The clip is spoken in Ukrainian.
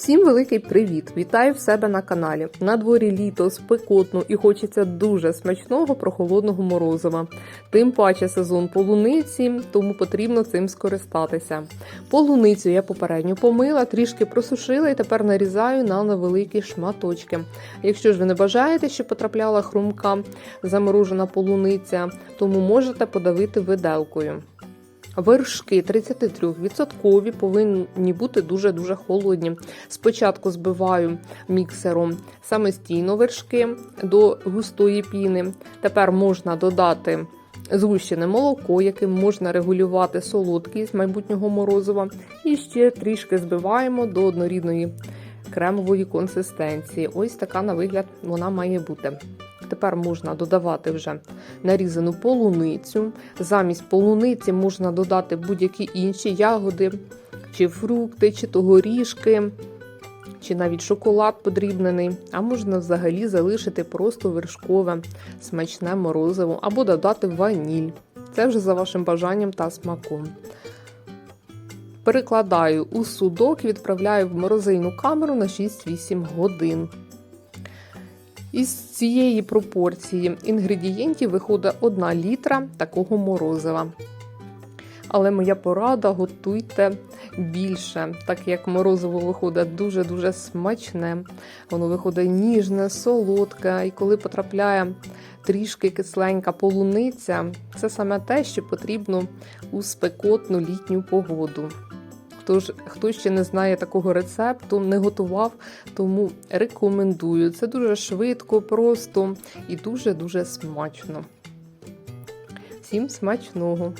Всім великий привіт! Вітаю в себе на каналі. На дворі літо спекотно і хочеться дуже смачного прохолодного морозива. Тим паче сезон полуниці, тому потрібно цим скористатися. Полуницю я попередньо помила, трішки просушила і тепер нарізаю на невеликі шматочки. Якщо ж ви не бажаєте, щоб потрапляла хрумка заморожена полуниця, тому можете подавити виделкою. Вершки 33% повинні бути дуже-дуже холодні. Спочатку збиваю міксером самостійно вершки до густої піни. Тепер можна додати згущене молоко, яким можна регулювати солодкість майбутнього морозива. І ще трішки збиваємо до однорідної кремової консистенції. Ось така на вигляд вона має бути. Тепер можна додавати вже нарізану полуницю. Замість полуниці можна додати будь-які інші ягоди, чи фрукти, чи то горішки, чи навіть шоколад подрібнений. А можна взагалі залишити просто вершкове смачне морозиво або додати ваніль. Це вже за вашим бажанням та смаком. Перекладаю у судок і відправляю в морозильну камеру на 6-8 годин. Із цієї пропорції інгредієнтів виходить 1 літра такого морозива. Але моя порада готуйте більше, так як морозиво виходить дуже-дуже смачне. Воно виходить ніжне, солодке, і коли потрапляє трішки кисленька полуниця, це саме те, що потрібно у спекотну літню погоду. Тож, хто ще не знає такого рецепту, не готував, тому рекомендую. Це дуже швидко, просто і дуже-дуже смачно. Всім смачного!